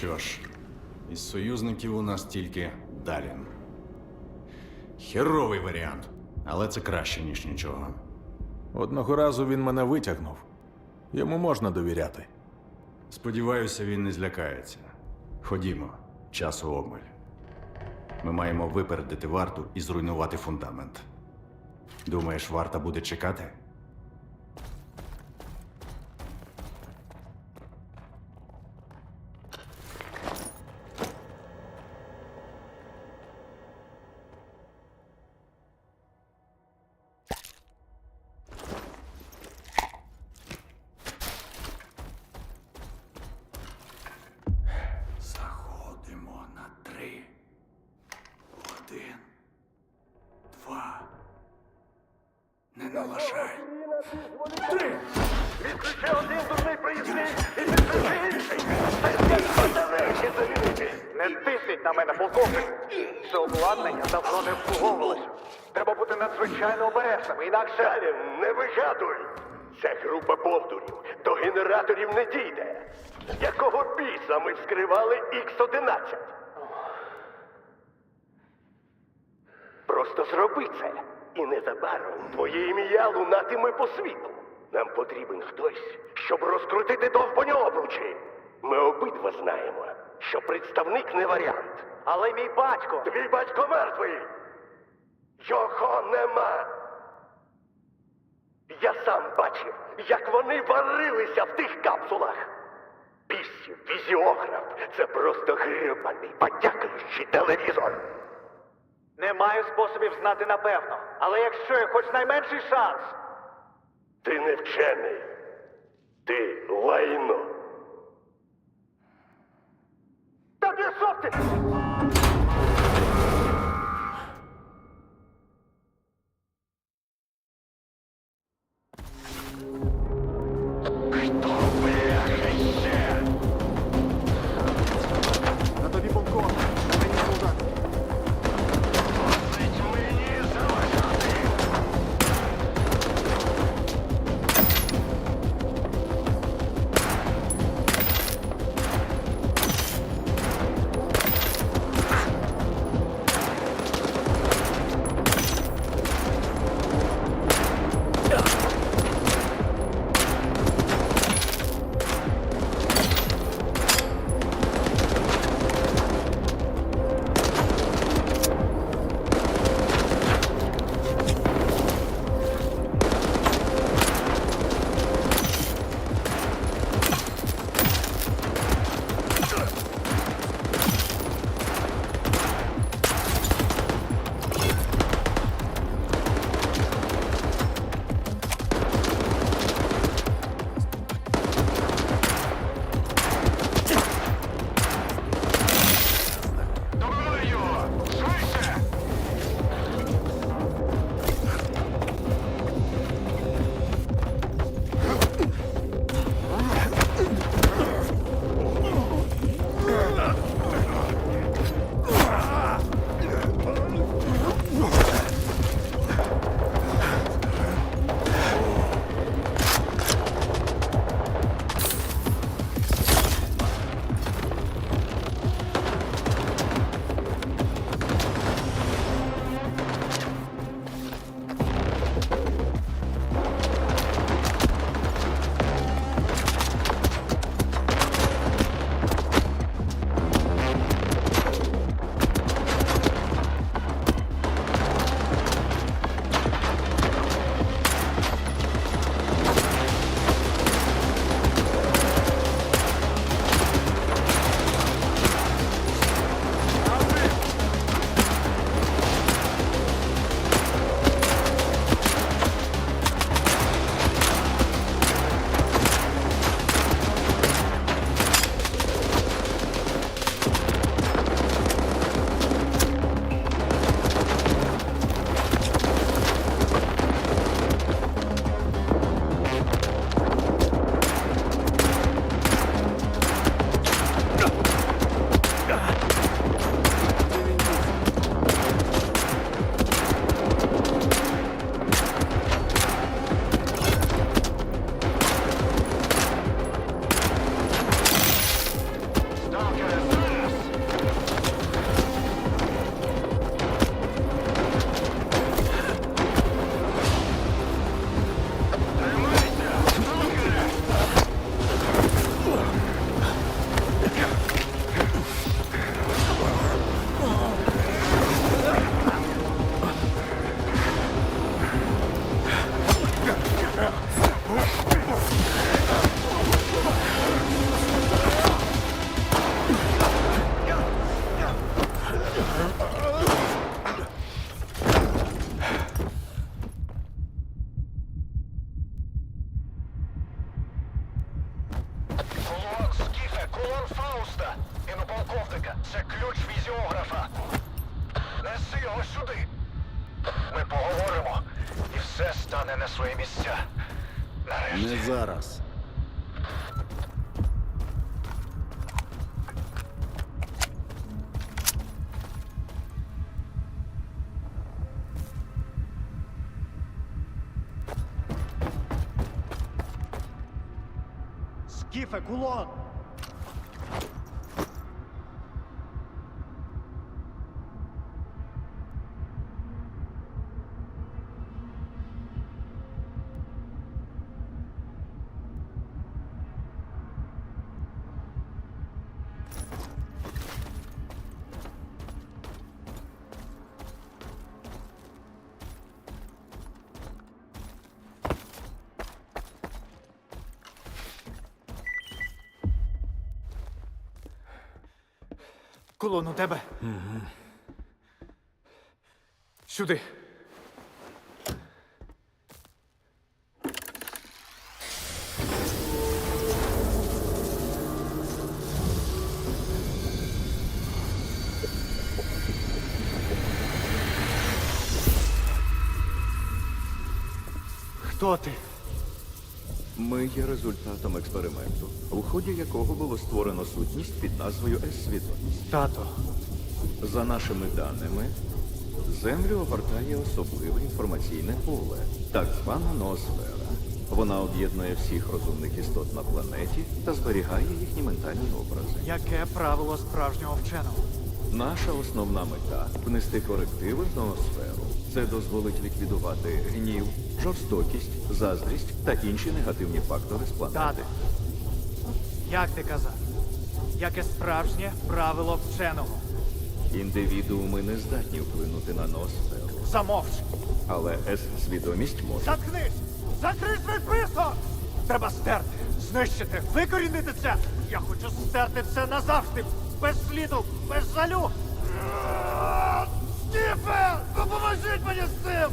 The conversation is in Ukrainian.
Що ж, із союзників у нас тільки Далін. Херовий варіант, але це краще, ніж нічого. Одного разу він мене витягнув. Йому можна довіряти. Сподіваюся, він не злякається. Ходімо, часу обмаль. Ми маємо випередити варту і зруйнувати фундамент. Думаєш, варта буде чекати? Не тисніть на мене, полковник. Це обладнання давно не обслуговувалося. Треба бути надзвичайно обережними, інакше... Не вигадуй! Ця група повдурів до генераторів не дійде. Якого біса ми вскривали Х-11? Просто зроби це. І незабаром твоє ім'я лунатиме по світу. Нам потрібен хтось, щоб розкрутити довбані обручі. Ми обидва знаємо, що представник не варіант. Але мій батько... Твій батько мертвий. Його нема. Я сам бачив, як вони варилися в тих капсулах. Пісів, візіограф це просто грибаний, подякуючий телевізор. Не маю способів знати напевно. Але якщо є хоч найменший шанс... Ти не вчений. Ти лайно. Та пішов ти! Кулон Скіфе, кулон Фауста. Полковника. Це ключ візіографа. Неси його сюди. Ми поговоримо, і все стане на свої місця. Не зараз. Скіфе, кулон! Кулон у тебе? Угу. Сюди. Хто ти? Ми є результатом експерименту, у ході якого було створено сутність під назвою С-свідомість. Тато. За нашими даними, Землю огортає особливе інформаційне поле, так звана ноосфера. Вона об'єднує всіх розумних істот на планеті та зберігає їхні ментальні образи. Яке правило справжнього вченого? Наша основна мета внести корективи в ноосферу. Це дозволить ліквідувати гнів, жорстокість, заздрість та інші негативні фактори з планети. Таде. Як ти казав? Яке справжнє правило вченого? Індивідууми не здатні вплинути на ноосферу, Замовч! але С-свідомість може. Заткнись! Закрий свій писок! Треба стерти, знищити, викорінити це! Я хочу стерти це назавжди! Без сліду, без жалю! Стіпе! Допоможіть мені з цим!